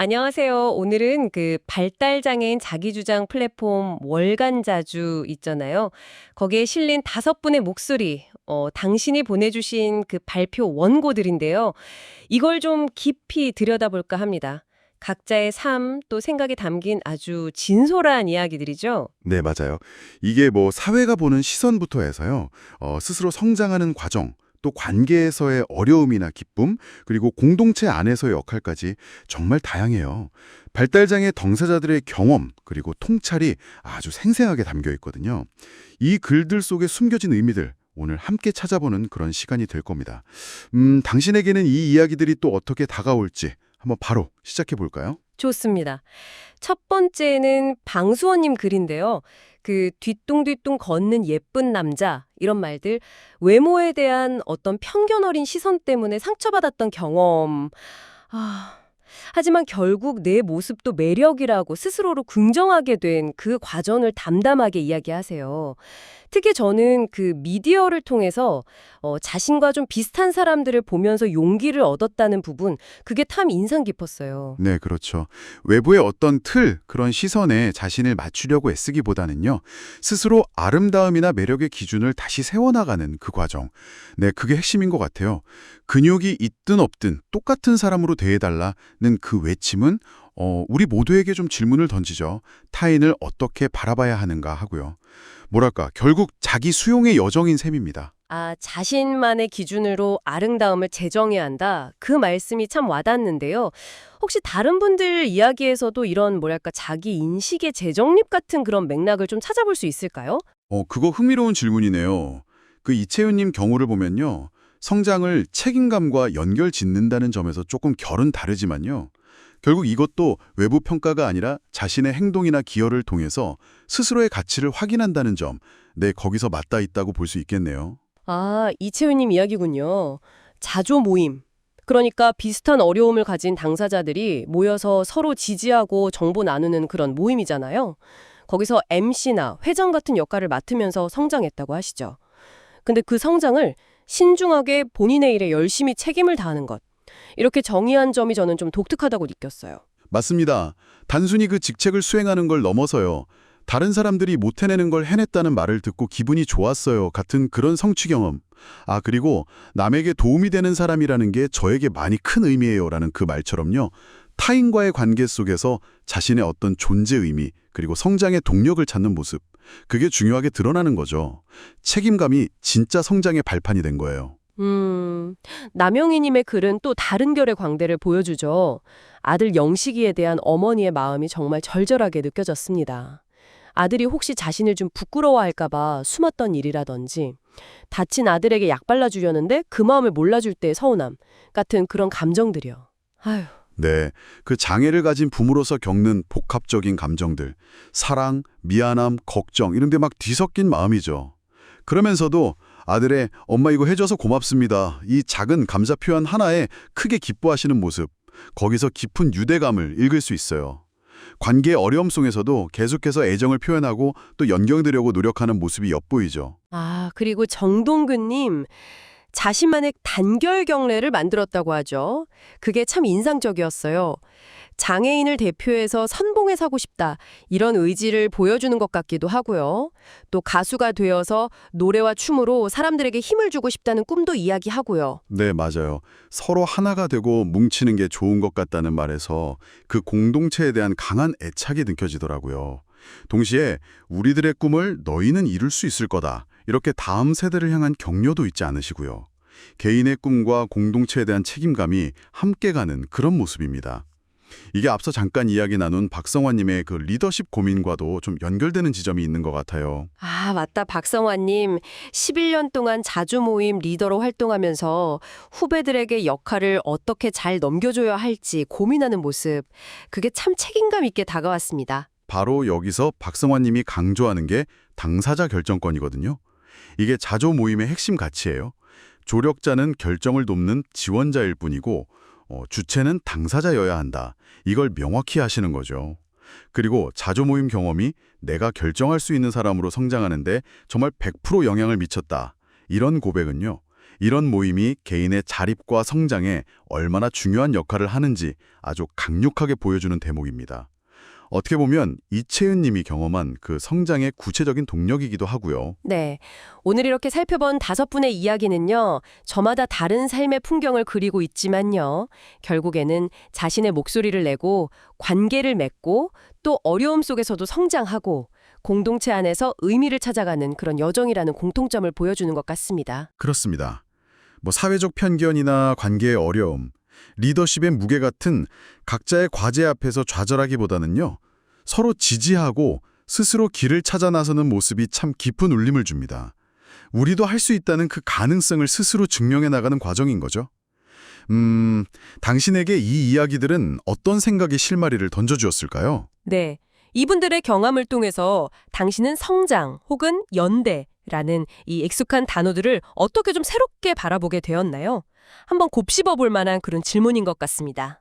안녕하세요. 오늘은 그 발달장애인 자기주장 플랫폼 월간자주 있잖아요. 거기에 실린 다섯 분의 목소리, 어, 당신이 보내주신 그 발표 원고들인데요. 이걸 좀 깊이 들여다볼까 합니다. 각자의 삶, 또 생각이 담긴 아주 진솔한 이야기들이죠. 네, 맞아요. 이게 뭐 사회가 보는 시선부터 해서요. 어, 스스로 성장하는 과정, 또 관계에서의 어려움이나 기쁨, 그리고 공동체 안에서의 역할까지 정말 다양해요. 발달장애 당사자들의 경험, 그리고 통찰이 아주 생생하게 담겨 있거든요. 이 글들 속에 숨겨진 의미들, 오늘 함께 찾아보는 그런 시간이 될 겁니다. 음, 당신에게는 이 이야기들이 또 어떻게 다가올지 한번 바로 시작해 볼까요? 좋습니다. 첫 번째는 방수원님 글인데요. 그 뒤뚱뒤뚱 걷는 예쁜 남자 이런 말들 외모에 대한 어떤 편견 어린 시선 때문에 상처받았던 경험. 아, 하지만 결국 내 모습도 매력이라고 스스로로 긍정하게 된 그 과정을 담담하게 이야기하세요. 특히 저는 그 미디어를 통해서 어, 자신과 좀 비슷한 사람들을 보면서 용기를 얻었다는 부분, 그게 참 인상 깊었어요. 네, 그렇죠. 외부의 어떤 틀, 그런 시선에 자신을 맞추려고 애쓰기보다는요, 스스로 아름다움이나 매력의 기준을 다시 세워나가는 그 과정. 네, 그게 핵심인 것 같아요. 근육이 있든 없든 똑같은 사람으로 대해달라는 그 외침은 어, 우리 모두에게 좀 질문을 던지죠. 타인을 어떻게 바라봐야 하는가 하고요. 뭐랄까, 결국 자기 수용의 여정인 셈입니다. 아, 자신만의 기준으로 아름다움을 재정해야 한다. 그 말씀이 참 와닿는데요. 혹시 다른 분들 이야기에서도 이런 뭐랄까 자기 인식의 재정립 같은 그런 맥락을 좀 찾아볼 수 있을까요? 어, 그거 흥미로운 질문이네요. 그 이채윤님 경우를 보면요. 성장을 책임감과 연결 짓는다는 점에서 조금 결은 다르지만요. 결국 이것도 외부 평가가 아니라 자신의 행동이나 기여를 통해서 스스로의 가치를 확인한다는 점, 네, 거기서 맞닿아 있다고 볼 수 있겠네요. 아, 이채우님 이야기군요. 자조 모임. 그러니까 비슷한 어려움을 가진 당사자들이 모여서 서로 지지하고 정보 나누는 그런 모임이잖아요. 거기서 MC나 회장 같은 역할을 맡으면서 성장했다고 하시죠. 근데 그 성장을 신중하게 본인의 일에 열심히 책임을 다하는 것. 이렇게 정의한 점이 저는 좀 독특하다고 느꼈어요. 맞습니다. 단순히 그 직책을 수행하는 걸 넘어서요. 다른 사람들이 못 해내는 걸 해냈다는 말을 듣고 기분이 좋았어요. 같은 그런 성취 경험. 아, 그리고 남에게 도움이 되는 사람이라는 게 저에게 많이 큰 의미예요. 라는 그 말처럼요. 타인과의 관계 속에서 자신의 어떤 존재 의미, 그리고 성장의 동력을 찾는 모습. 그게 중요하게 드러나는 거죠. 책임감이 진짜 성장의 발판이 된 거예요. 음, 남영희님의 글은 또 다른 결의 광대를 보여주죠. 아들 영식이에 대한 어머니의 마음이 정말 절절하게 느껴졌습니다. 아들이 혹시 자신을 좀 부끄러워할까봐 숨었던 일이라든지, 다친 아들에게 약 발라주려는데 그 마음을 몰라줄 때의 서운함 같은 그런 감정들이요. 아휴. 네, 그 장애를 가진 부모로서 겪는 복합적인 감정들, 사랑, 미안함, 걱정 이런 데 막 뒤섞인 마음이죠. 그러면서도 아들의 엄마 이거 해줘서 고맙습니다. 이 작은 감사 표현 하나에 크게 기뻐하시는 모습, 거기서 깊은 유대감을 읽을 수 있어요. 관계의 어려움 속에서도 계속해서 애정을 표현하고 또 연결되려고 노력하는 모습이 엿보이죠. 아, 그리고 정동근님, 자신만의 단결 경례를 만들었다고 하죠. 그게 참 인상적이었어요. 장애인을 대표해서 선봉에 사고 싶다. 이런 의지를 보여주는 것 같기도 하고요. 또 가수가 되어서 노래와 춤으로 사람들에게 힘을 주고 싶다는 꿈도 이야기하고요. 네, 맞아요. 서로 하나가 되고 뭉치는 게 좋은 것 같다는 말에서 그 공동체에 대한 강한 애착이 느껴지더라고요. 동시에 우리들의 꿈을 너희는 이룰 수 있을 거다. 이렇게 다음 세대를 향한 격려도 있지 않으시고요. 개인의 꿈과 공동체에 대한 책임감이 함께 가는 그런 모습입니다. 이게 앞서 잠깐 이야기 나눈 박성환님의 그 리더십 고민과도 좀 연결되는 지점이 있는 것 같아요. 아, 맞다. 박성환님. 11년 동안 자주 모임 리더로 활동하면서 후배들에게 역할을 어떻게 잘 넘겨줘야 할지 고민하는 모습. 그게 참 책임감 있게 다가왔습니다. 바로 여기서 박성환님이 강조하는 게 당사자 결정권이거든요. 이게 자조 모임의 핵심 가치예요. 조력자는 결정을 돕는 지원자일 뿐이고 어, 주체는 당사자여야 한다. 이걸 명확히 하시는 거죠. 그리고 자조 모임 경험이 내가 결정할 수 있는 사람으로 성장하는데 정말 100% 영향을 미쳤다. 이런 고백은요. 이런 모임이 개인의 자립과 성장에 얼마나 중요한 역할을 하는지 아주 강력하게 보여주는 대목입니다. 어떻게 보면 이채은 님이 경험한 그 성장의 구체적인 동력이기도 하고요. 네. 오늘 이렇게 살펴본 다섯 분의 이야기는요, 저마다 다른 삶의 풍경을 그리고 있지만요, 결국에는 자신의 목소리를 내고 관계를 맺고 또 어려움 속에서도 성장하고 공동체 안에서 의미를 찾아가는 그런 여정이라는 공통점을 보여주는 것 같습니다. 그렇습니다. 뭐 사회적 편견이나 관계의 어려움, 리더십의 무게 같은 각자의 과제 앞에서 좌절하기보다는요. 서로 지지하고 스스로 길을 찾아 나서는 모습이 참 깊은 울림을 줍니다. 우리도 할 수 있다는 그 가능성을 스스로 증명해 나가는 과정인 거죠. 음, 당신에게 이 이야기들은 어떤 생각의 실마리를 던져주었을까요? 네. 이분들의 경험을 통해서 당신은 성장 혹은 연대 라는 이 익숙한 단어들을 어떻게 좀 새롭게 바라보게 되었나요? 한번 곱씹어 볼 만한 그런 질문인 것 같습니다.